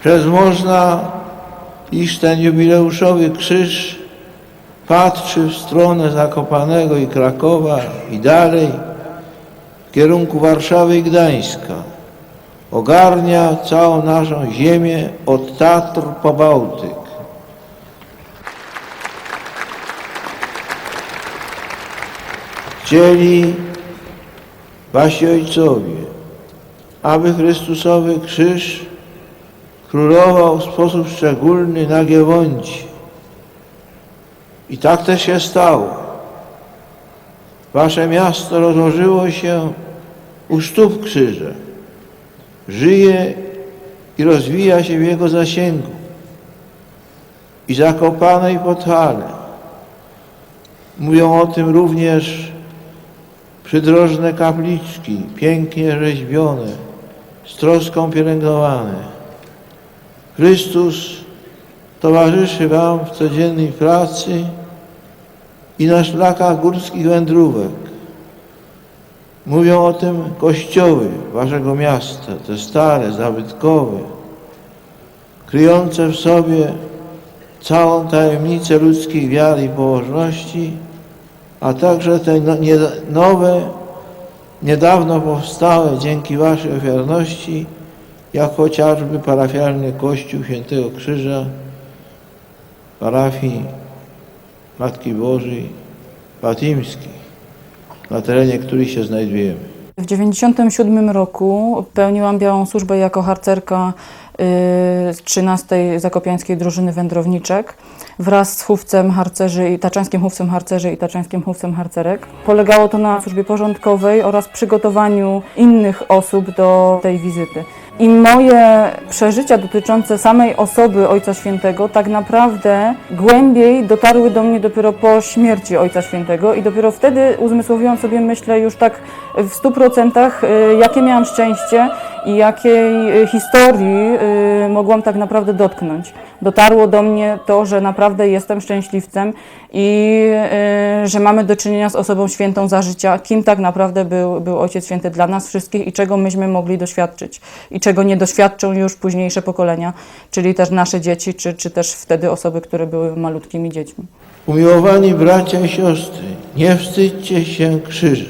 Przez można, iż ten jubileuszowy krzyż patrzy w stronę Zakopanego i Krakowa i dalej w kierunku Warszawy i Gdańska. Ogarnia całą naszą ziemię od Tatr po Bałtyk. Chcieli wasi ojcowie, aby Chrystusowy krzyż królował w sposób szczególny na Giewoncie. I tak też się stało. Wasze miasto rozłożyło się u stóp krzyża. Żyje i rozwija się w jego zasięgu. I Zakopane i Podhale. Mówią o tym również przydrożne kapliczki, pięknie rzeźbione, z troską pielęgnowane. Chrystus towarzyszy Wam w codziennej pracy i na szlakach górskich wędrówek. Mówią o tym kościoły Waszego miasta, te stare, zabytkowe, kryjące w sobie całą tajemnicę ludzkiej wiary i pobożności, a także te no- nowe, niedawno powstałe dzięki Waszej ofiarności, jak chociażby parafialny Kościół Świętego Krzyża, parafii Matki Bożej Fatimskiej, na terenie której się znajdujemy. W 1997 roku pełniłam białą służbę jako harcerka y, z 13 Zakopiańskiej Drużyny Wędrowniczek wraz z chówcem harcerzy i taczańskim chówcem harcerzy i taczańskim chówcem harcerek. Polegało to na służbie porządkowej oraz przygotowaniu innych osób do tej wizyty. I moje przeżycia dotyczące samej osoby Ojca Świętego tak naprawdę głębiej dotarły do mnie dopiero po śmierci Ojca Świętego i dopiero wtedy uzmysłowiłam sobie, myślę, już tak w stu procentach, y, jakie miałam szczęście i jakiej y, historii y, mogłam tak naprawdę dotknąć. Dotarło do mnie to, że naprawdę jestem szczęśliwcem i y, że mamy do czynienia z osobą świętą za życia, kim tak naprawdę był, był Ojciec Święty dla nas wszystkich i czego myśmy mogli doświadczyć i czego nie doświadczą już późniejsze pokolenia, czyli też nasze dzieci, czy, czy też wtedy osoby, które były malutkimi dziećmi. Umiłowani bracia i siostry, nie wstydźcie się krzyży.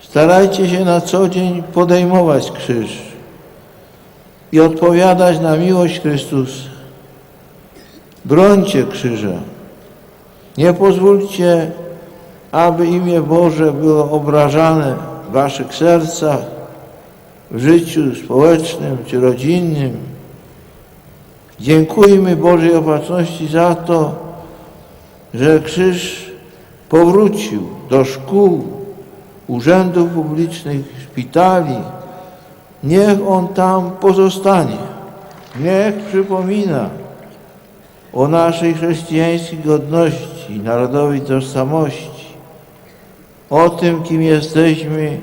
Starajcie się na co dzień podejmować krzyż i odpowiadać na miłość Chrystusa. Brońcie krzyża. Nie pozwólcie, aby imię Boże było obrażane w waszych sercach, w życiu społecznym czy rodzinnym. Dziękujmy Bożej Opatrzności za to, że krzyż powrócił do szkół, urzędów publicznych, szpitali. Niech on tam pozostanie. Niech przypomina o naszej chrześcijańskiej godności, narodowej tożsamości, o tym, kim jesteśmy,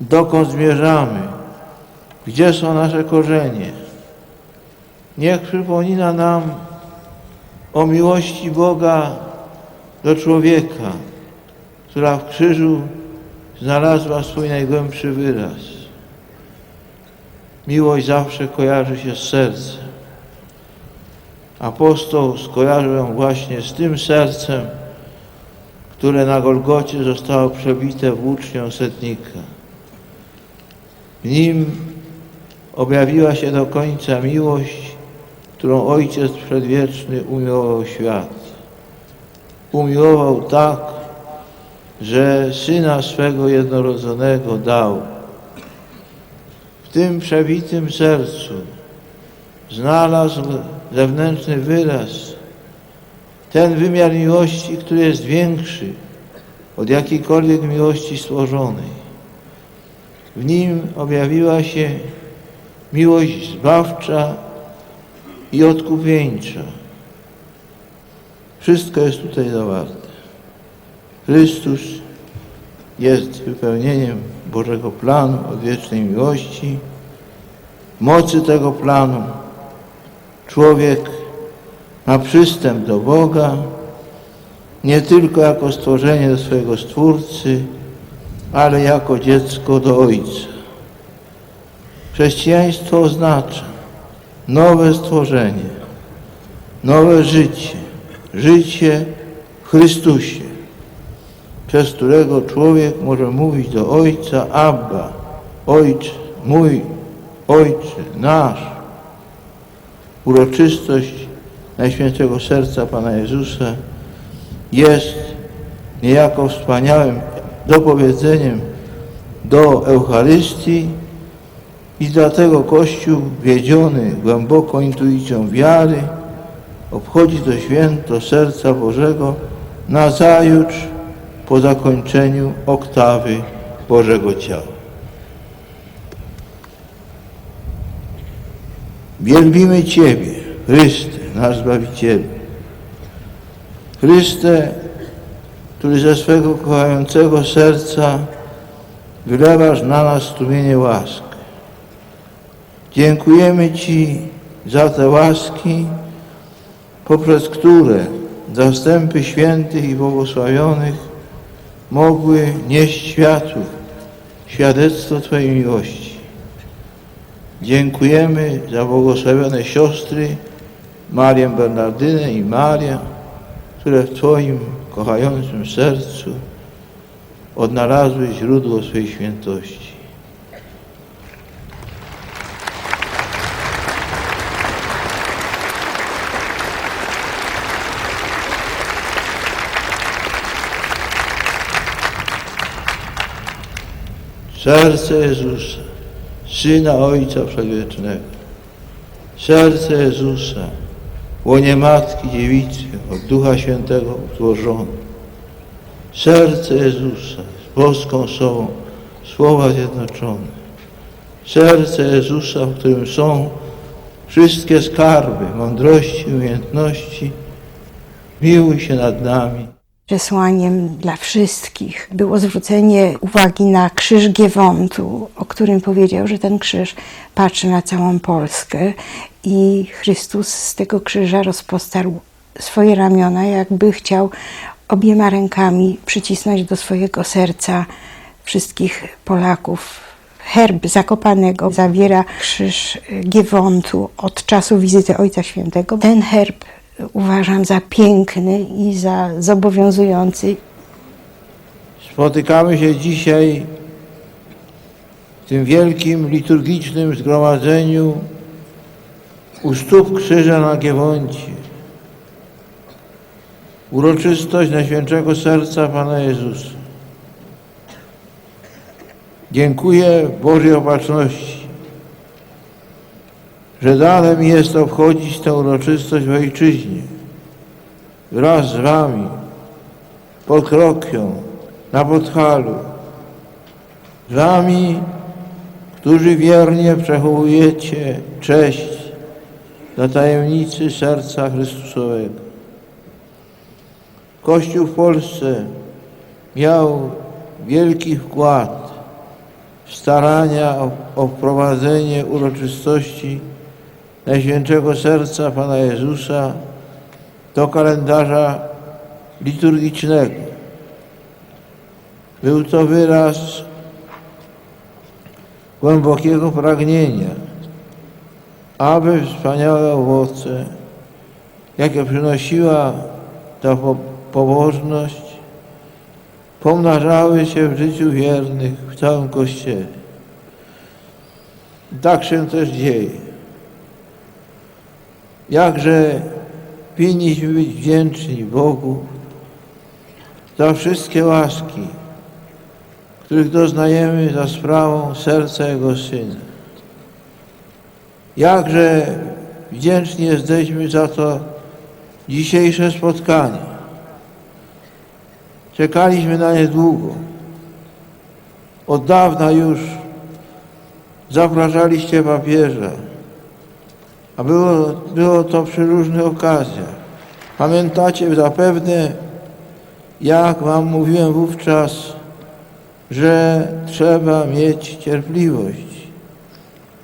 dokąd zmierzamy, gdzie są nasze korzenie. Niech przypomina nam o miłości Boga do człowieka, która w krzyżu znalazła swój najgłębszy wyraz. Miłość zawsze kojarzy się z sercem. Apostoł skojarzył ją właśnie z tym sercem, które na Golgocie zostało przebite włócznią setnika. W nim objawiła się do końca miłość, którą Ojciec Przedwieczny umiłował świat. Umiłował tak, że Syna swego jednorodzonego dał. Tym przebitym sercu znalazł zewnętrzny wyraz, ten wymiar miłości, który jest większy od jakiejkolwiek miłości stworzonej. W nim objawiła się miłość zbawcza i odkupieńcza. Wszystko jest tutaj zawarte. Chrystus jest wypełnieniem Bożego planu odwiecznej miłości. Mocy tego planu człowiek ma przystęp do Boga nie tylko jako stworzenie do swojego Stwórcy, ale jako dziecko do Ojca. Chrześcijaństwo oznacza nowe stworzenie, nowe życie, życie w Chrystusie, przez którego człowiek może mówić do Ojca Abba, Ojcze mój, Ojcze nasz. Uroczystość Najświętszego Serca Pana Jezusa jest niejako wspaniałym dopowiedzeniem do Eucharystii i dlatego Kościół, wiedziony głęboką intuicją wiary, obchodzi to święto Serca Bożego nazajutrz po zakończeniu oktawy Bożego Ciała. Wielbimy Ciebie, Chryste, nasz Zbawicielu. Chryste, który ze swego kochającego serca wylewasz na nas strumienie łask. Dziękujemy Ci za te łaski, poprzez które zastępy świętych i błogosławionych mogły nieść światu świadectwo Twojej miłości. Dziękujemy za błogosławione siostry Marię Bernardynę i Marię, które w Twoim kochającym sercu odnalazły źródło swej świętości. Serce Jezusa, Syna Ojca Przedwiecznego. Serce Jezusa, łonie Matki Dziewicy, od Ducha Świętego utworzone. Serce Jezusa, z boską sobą, słowa zjednoczone. Serce Jezusa, w którym są wszystkie skarby mądrości, umiejętności. Miłuj się nad nami. Przesłaniem dla wszystkich było zwrócenie uwagi na krzyż Giewontu, o którym powiedział, że ten krzyż patrzy na całą Polskę i Chrystus z tego krzyża rozpostarł swoje ramiona, jakby chciał obiema rękami przycisnąć do swojego serca wszystkich Polaków. Herb Zakopanego zawiera krzyż Giewontu od czasu wizyty Ojca Świętego. Ten herb uważam za piękny i za zobowiązujący. Spotykamy się dzisiaj w tym wielkim liturgicznym zgromadzeniu u stóp krzyża na Giewoncie. Uroczystość Najświętszego Serca Pana Jezusa. Dziękuję Bożej Opatrzności, że dane mi jest obchodzić tę uroczystość w Ojczyźnie wraz z Wami pod Krokią, na Podhalu, z Wami, którzy wiernie przechowujecie cześć dla tajemnicy serca Chrystusowego. Kościół w Polsce miał wielki wkład w starania o, o wprowadzenie uroczystości Najświętszego Serca Pana Jezusa do kalendarza liturgicznego. Był to wyraz głębokiego pragnienia, aby wspaniałe owoce, jakie przynosiła ta po- pobożność, pomnażały się w życiu wiernych w całym Kościele. Tak się też dzieje. Jakże winniśmy być wdzięczni Bogu za wszystkie łaski, których doznajemy za sprawą serca Jego Syna. Jakże wdzięczni jesteśmy za to dzisiejsze spotkanie. Czekaliśmy na nie długo. Od dawna już zapraszaliście papieża, a było, było to przy różnych okazjach. Pamiętacie zapewne, jak Wam mówiłem wówczas, że trzeba mieć cierpliwość,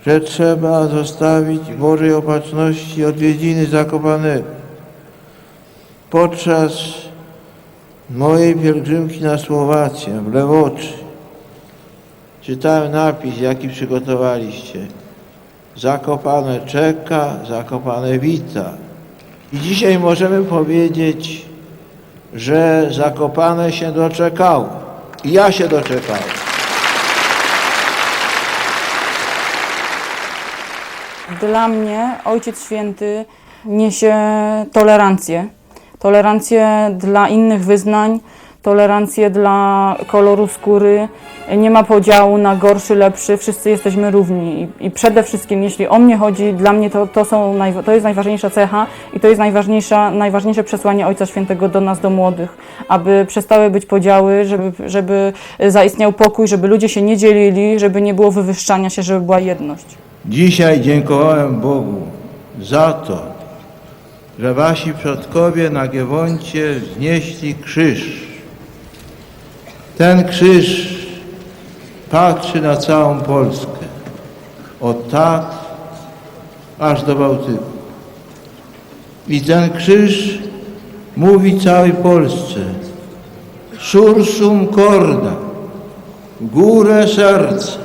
że trzeba zostawić Bożej Opatrzności odwiedziny Zakopanego. Podczas mojej pielgrzymki na Słowację w Lewoczy czytałem napis, jaki przygotowaliście. Zakopane czeka, Zakopane wita. I dzisiaj możemy powiedzieć, że Zakopane się doczekało. I ja się doczekałem. Dla mnie Ojciec Święty niesie tolerancję. Tolerancję dla innych wyznań, tolerancję dla koloru skóry. Nie ma podziału na gorszy, lepszy, wszyscy jesteśmy równi. I, przede wszystkim, jeśli o mnie chodzi, dla mnie to, to, są to jest najważniejsza cecha i to jest najważniejsza, najważniejsze przesłanie Ojca Świętego do nas, do młodych, aby przestały być podziały, żeby, żeby zaistniał pokój, żeby ludzie się nie dzielili, żeby nie było wywyższania się, żeby była jedność. Dzisiaj dziękowałem Bogu za to, że wasi przodkowie na Giewoncie wznieśli krzyż. Ten krzyż patrzy na całą Polskę, od Tatr aż do Bałtyku. I ten krzyż mówi całej Polsce. Sursum corda, górę serca,